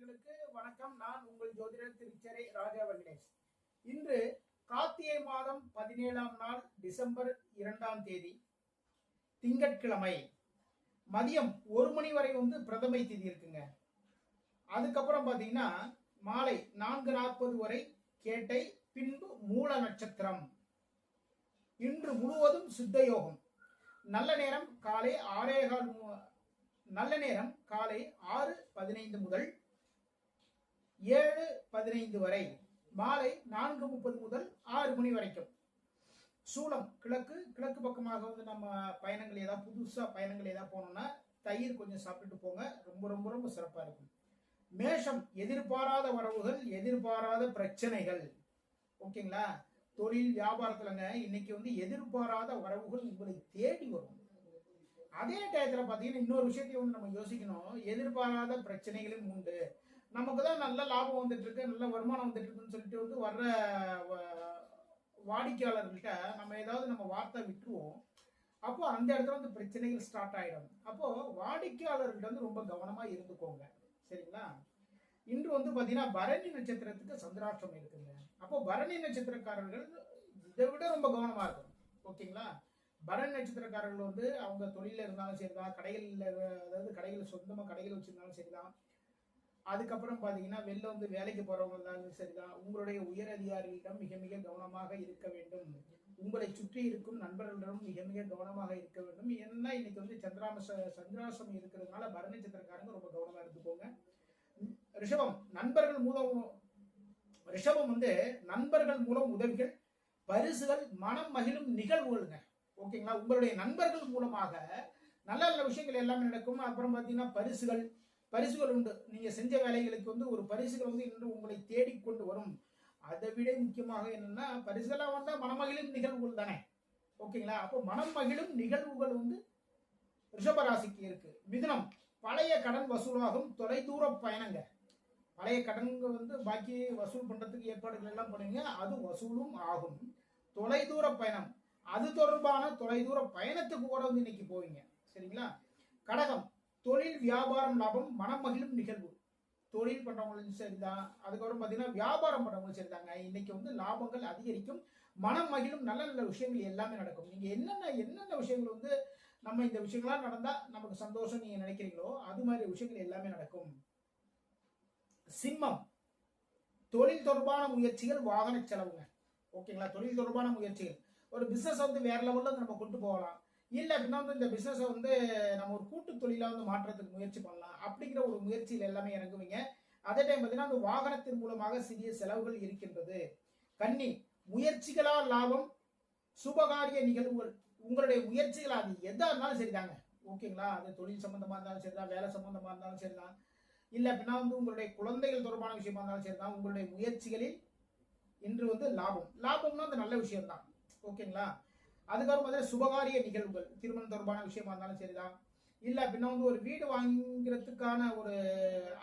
நேயர்களுக்கு வணக்கம். நான் உங்கள் ஜோதிடர் திருச்சரை ராஜா வெங்கடேஷ். இன்று கார்த்திகை மாதம் பதினேழாம் நாள் டிசம்பர் இரண்டாம் தேதி திங்கட்கிழமை. மதியம் ஒரு மணி வரை வந்து பிரதமை தேதி இருக்குங்க. அதுக்கப்புறம் பார்த்தீங்கன்னா மாலை நான்கு நாற்பது வரை கேட்டை பின்பு மூல நட்சத்திரம். இன்று முழுவதும் சித்த யோகம். நல்ல நேரம் காலை ஆறேகால் மு- நல்ல நேரம் காலை ஆறு பதினைந்து முதல் ஏழு பதினைந்து வரை மாலை நான்கு முப்பது முதல் ஆறு மணி வரைக்கும். சூளம் கிழக்கு கிழக்கு பக்கமாக வந்து நம்ம பயணங்கள் ஏதாவது புதுசா பயணங்கள் ஏதாவது போனோம்னா தயிர் கொஞ்சம் சாப்பிட்டுட்டு போங்க. ரொம்ப ரொம்ப ரொம்ப சிறப்பா இருக்கும். மேஷம் எதிர்பாராத வரவுகள் எதிர்பாராத பிரச்சனைகள். ஓகேங்களா? தொழில் வியாபாரத்துலங்க இன்னைக்கு வந்து எதிர்பாராத வரவுகள் உங்களை தேடி வரும். அதே டயத்தில் பார்த்தீங்கன்னா இன்னொரு விஷயத்தையும் வந்து நம்ம யோசிக்கணும். எதிர்பாராத பிரச்சனைகளும் உண்டு. நமக்கு தான் நல்ல லாபம் வந்துட்டு இருக்கு நல்ல வருமானம் வந்துட்டு இருக்குன்னு சொல்லிட்டு வந்து வர்ற வ- வாடிக்கையாளர்கள்ட்ட நம்ம ஏதாவது நம்ம வார்த்தை விட்டுருவோம். அப்போ அந்த இடத்துல வந்து பிரச்சனைகள் ஸ்டார்ட் ஆயிடும். அப்போ வாடிக்கையாளர்கள்ட்ட வந்து ரொம்ப கவனமா இருந்துக்கோங்க. சரிங்களா? இன்று வந்து பாத்தீங்கன்னா பரணி நட்சத்திரத்துக்கு சந்திராஷ்டம் இருக்குங்க. அப்போ பரணி நட்சத்திரக்காரர்கள் இதை விட ரொம்ப கவனமா இருக்கும் ஓகேங்களா? பரணி நட்சத்திரக்காரர்கள் வந்து அவங்க தொழில இருந்தாலும் சரிதான் கடைகளில் அதாவது கடைகள் சொந்தமா கடைகள் வச்சிருந்தாலும் சரிதான். அதுக்கப்புறம் பாத்தீங்கன்னா வெளில வந்து வேலைக்கு போறவங்க இருந்தாலும் சரிதான். உங்களுடைய உயர் அதிகாரிகளிடம் மிக மிக கவனமாக இருக்க வேண்டும். உங்களை சுற்றி இருக்கும் நண்பர்களிடம் மிக மிக கவனமாக இருக்க வேண்டும். ஏன்னா இன்னைக்கு வந்து சந்திராம சந்திராசம் இருக்கிறதுனால பரணி சந்திரக்காரங்க ரொம்ப கவனமா இருந்துக்கோங்க ரிஷபம் நண்பர்கள் மூலம் ரிஷபம் வந்து நண்பர்கள் மூலம் உதவிகள் பரிசுகள் மனம் மகிழும் நிகழ்வுகள்ங்க. ஓகேங்களா? உங்களுடைய நண்பர்கள் மூலமாக நல்ல நல்ல விஷயங்கள் எல்லாமே நடக்கும். அப்புறம் பார்த்தீங்கன்னா பரிசுகள் பரிசுகள் உண்டு. நீங்க செஞ்ச வேலைகளுக்கு வந்து ஒரு பரிசுகள் வந்து இன்று உங்களை தேடிக்கொண்டு வரும். அதை விட முக்கியமாக என்னன்னா பரிசுகளாக வந்தா மனமகிழும் நிகழ்வுகள் தானே. ஓகேங்களா? அப்போ மனமகிழும் நிகழ்வுகள் வந்து ரிஷபராசிக்கு இருக்கு. மிதுனம் பழைய கடன் வசூலாகும். தொலைதூர பயணங்க. பழைய கடன்க வந்து பாக்கி வசூல் பண்றதுக்கு ஏற்பாடுகள் எல்லாம் பண்ணுவீங்க. அது வசூலும் ஆகும். தொலைதூர பயணம். அது தொடர்பான தொலைதூர பயணத்துக்கு கூட வந்து இன்னைக்கு போவீங்க. சரிங்களா? கடகம் தொழில் வியாபாரம் லாபம் மனம் மகிழும் நிகழ்வு. தொழில் பண்றவங்களும் சரிதான். அதுக்கப்புறம் பார்த்தீங்கன்னா வியாபாரம் பண்றவங்களும் சரிதாங்க. இன்னைக்கு வந்து லாபங்கள் அதிகரிக்கும் மனம் மகிழும் நல்ல நல்ல விஷயங்கள் எல்லாமே நடக்கும். நீங்க என்னென்ன என்னென்ன விஷயங்கள் வந்து நம்ம இந்த விஷயங்கள்லாம் நடந்தா நமக்கு சந்தோஷம் நீங்க நினைக்கிறீங்களோ அது மாதிரி விஷயங்கள் எல்லாமே நடக்கும். சிம்மம். தொழில் தொடர்பான முயற்சிகள் வாகன செலவுங்க. ஓகேங்களா? தொழில் தொடர்பான முயற்சிகள். ஒரு பிசினஸ் வந்து வேற லெவல்ல வந்து நம்ம கொண்டு போகலாம். இல்லை அப்படின்னா வந்து இந்த பிசினஸை வந்து நம்ம ஒரு கூட்டு தொழிலாக வந்து மாற்றத்துக்கு முயற்சி பண்ணலாம் அப்படிங்கிற ஒரு முயற்சியில் எல்லாமே இறங்குவீங்க. அதே டைம் பார்த்தீங்கன்னா அந்த வாகனத்தின் மூலமாக சிறிய செலவுகள் இருக்கின்றது. கன்னி முயற்சிகளால் லாபம் சுபகாரிய நிகழ்வுகள். உங்களுடைய முயற்சிகள் அது எதா இருந்தாலும் சரிதாங்க. ஓகேங்களா? அது தொழில் சம்பந்தமா இருந்தாலும் சரிதான் வேலை சம்பந்தமா இருந்தாலும் சரிதான். இல்லை அப்படின்னா வந்து உங்களுடைய குழந்தைகள் தொடர்பான விஷயமா இருந்தாலும் சரிதான். உங்களுடைய முயற்சிகளில் இன்று வந்து லாபம். லாபம்னா அந்த நல்ல விஷயம் தான் ஓகேங்களா? அதுக்கப்புறம் பார்த்தீங்கன்னா சுபகாரிய நிகழ்வுகள். திருமணம் தொடர்பான விஷயமா இருந்தாலும் சரிதான். இல்லை அப்படின்னா வந்து ஒரு வீடு வாங்குறதுக்கான ஒரு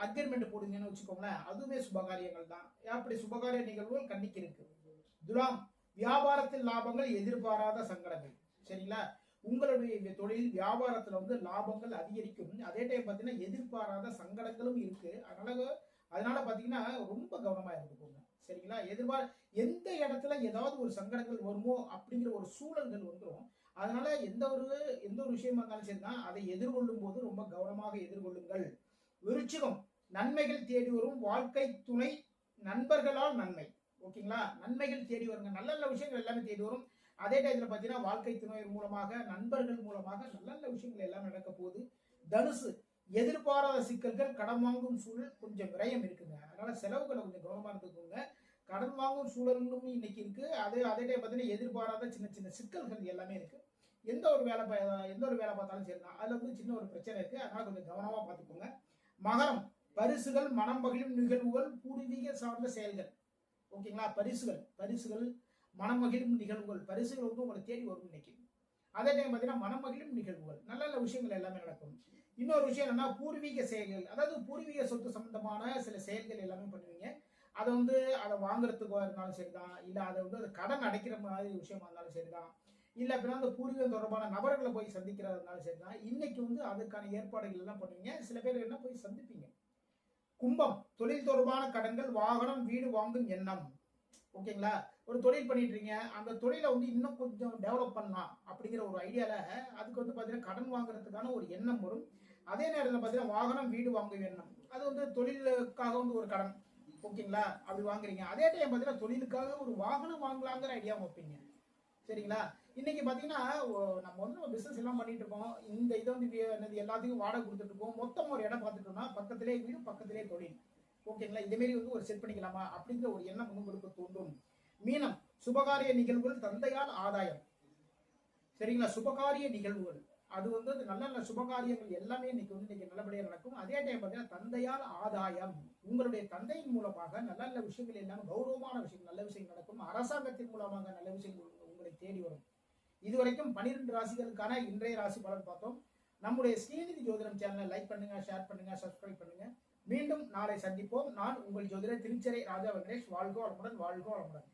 அக்ரிமெண்ட் போடுங்கன்னு வச்சுக்கோங்களேன் அதுவுமே சுபகாரியங்கள் தான். அப்படி சுபகாரிய நிகழ்வுகள் கண்ணிக்கு இருக்கு. துலாம் வியாபாரத்தில் லாபங்கள் எதிர்பாராத சங்கடங்கள். சரிங்களா? உங்களுடைய தொழில் வியாபாரத்துல வந்து லாபங்கள் அதிகரிக்கும். அதே டைம் பார்த்தீங்கன்னா எதிர்பாராத சங்கடங்களும் இருக்கு. அதனால அதனால பார்த்தீங்கன்னா ரொம்ப கவனமாக இருந்துக்கோங்க. சரிங்களா எதிர்பார எந்த இடத்துல ஏதாவது ஒரு சங்கடங்கள் வருமோ அப்படிங்கிற ஒரு சூழல்கள் வந்துடும் அதனால எந்த ஒரு எந்த ஒரு விஷயமா இருந்தாலும் சரிதான் அதை எதிர்கொள்ளும் போது ரொம்ப கவனமாக எதிர்கொள்ளுங்கள். விருச்சிகம் நன்மைகள் தேடி வரும். வாழ்க்கை துணை நண்பர்களால் நன்மை. ஓகேங்களா? நன்மைகள் தேடி வருங்க. நல்ல நல்ல விஷயங்கள் எல்லாமே தேடி வரும். அதே டயத்துல பார்த்தீங்கன்னா வாழ்க்கை துணை மூலமாக நண்பர்கள் மூலமாக நல்ல நல்ல விஷயங்கள் எல்லாம் நடக்க போகுது. தனுசு எதிர்பாராத சிக்கல்கள் கடன் வாங்கும் சூழல் கொஞ்சம் விரயம் இருக்குங்க. அதனால செலவுகளை கொஞ்சம் கவனமா இருந்துக்கோங்க. கடன் வாங்கும் சூழலும் இன்னைக்கு இருக்கு. அதே அதே டைம் பார்த்தீங்கன்னா எதிர்பாராத சின்ன சின்ன சிக்கல்கள் எல்லாமே இருக்கு. எந்த ஒரு வேலை பா- எந்த ஒரு வேலை பார்த்தாலும் சரிதான் அதுல வந்து சின்ன ஒரு பிரச்சனை இருக்கு. அதனால கொஞ்சம் கவனமா பார்த்துக்கோங்க. மகரம் பரிசுகள் மனம் மகிழும் நிகழ்வுகள் பூர்வீக சார்ந்த செயல்கள். ஓகேங்களா? பரிசுகள் பரிசுகள் மனம் மகிழும் நிகழ்வுகள். பரிசுகள் வந்து உங்களை தேடி வரும் இன்னைக்கு. அதே டைம் பார்த்தீங்கன்னா மனம் மகிழும் நிகழ்வுகள். நல்ல நல்ல விஷயங்கள் எல்லாமே நடக்கும். இன்னொரு விஷயம் என்னன்னா பூர்வீக செயல்கள். அதாவது பூர்வீக சொத்து சம்பந்தமான சில செயல்கள் எல்லாமே பண்ணுவீங்க. அதை வந்து அதை வாங்குறதுக்கோ இருந்தாலும் சரிதான். இல்லை அதை வந்து அது கடன் அடைக்கிற மாதிரி விஷயமா இருந்தாலும் சரிதான். இல்லை அப்படின்னா அந்த பூர்வீகம் தொடர்பான நபர்களை போய் சந்திக்கிறதா இருந்தாலும் சரிதான். இன்னைக்கு வந்து அதுக்கான ஏற்பாடுகள் எல்லாம் பண்ணுவீங்க. சில பேர் என்ன போய் சந்திப்பீங்க? கும்பம் தொழில் தொடர்பான கடன்கள் வாகனம் வீடு வாங்கும் எண்ணம். ஓகேங்களா? ஒரு தொழில் பண்ணிட்டு இருக்கீங்க அந்த தொழிலை வந்து இன்னும் கொஞ்சம் டெவலப் பண்ணலாம் அப்படிங்கிற ஒரு ஐடியால அதுக்கு வந்து பார்த்தீங்கன்னா கடன் வாங்குறதுக்கான ஒரு எண்ணம் வரும். அதே நேரத்தில் பார்த்தீங்கன்னா வாகனம் வீடு வாங்கும் எண்ணம். அது வந்து தொழிலுக்காக வந்து ஒரு கடன். ஓகேங்களா? அப்படி வாங்குறீங்க. அதே டைம் பார்த்தீங்கன்னா தொழிலுக்காக ஒரு வாகனம் வாங்கலாங்கிற ஐடியா வைப்பீங்க. சரிங்களா? இன்னைக்கு பார்த்தீங்கன்னா ஓ- நம்ம வந்து பிஸ்னஸ் எல்லாம் பண்ணிட்டு இருக்கோம். இந்த இதை வந்து என்னது எல்லாத்துக்கும் வாடகை கொடுத்துட்டு இருக்கோம். மொத்தம் ஒரு இடம் பார்த்துட்டோம்னா பக்கத்திலே வீடு பக்கத்திலே தொழில். ஓகேங்களா? இதேமாரி வந்து ஒரு செட் பண்ணிக்கலாமா? அப்படிங்கிற ஒரு எண்ணம் வந்து உங்களுக்கு தூண்டும் மீனம் சுபகாரிய நிகழ்வுகள் தந்தையால் ஆதாயம். சரிங்களா? சுபகாரிய நிகழ்வுகள். அது வந்து அது நல்ல நல்ல சுபகாரியங்கள் எல்லாமே இன்னைக்கு வந்து இன்னைக்கு நல்லபடியாக நடக்கும். அதே டைம் பார்த்தீங்கன்னா தந்தையால் ஆதாயம். உங்களுடைய தந்தையின் மூலமாக நல்ல நல்ல விஷயங்கள் எல்லாம் கௌரவமான விஷயங்கள் நல்ல விஷயங்கள் நடக்கும். அரசாங்கத்தின் மூலமாக நல்ல விஷயங்கள் உங்களை தேடி வரும். இதுவரைக்கும் பனிரெண்டு ராசிகளுக்கான இன்றைய ராசி பலன் பார்த்தோம். நம்முடைய ஸ்ரீநிதி ஜோதிடம் சேனலை லைக் பண்ணுங்க ஷேர் பண்ணுங்க சப்ஸ்கிரைப் பண்ணுங்க. மீண்டும் நாளை சந்திப்போம். நான் உங்கள் ஜோதிடர் திருச்சரை ராஜா வெங்கடேஷ். வாழ்கோ வளமுடன் வாழ்கோ வளமுடன்.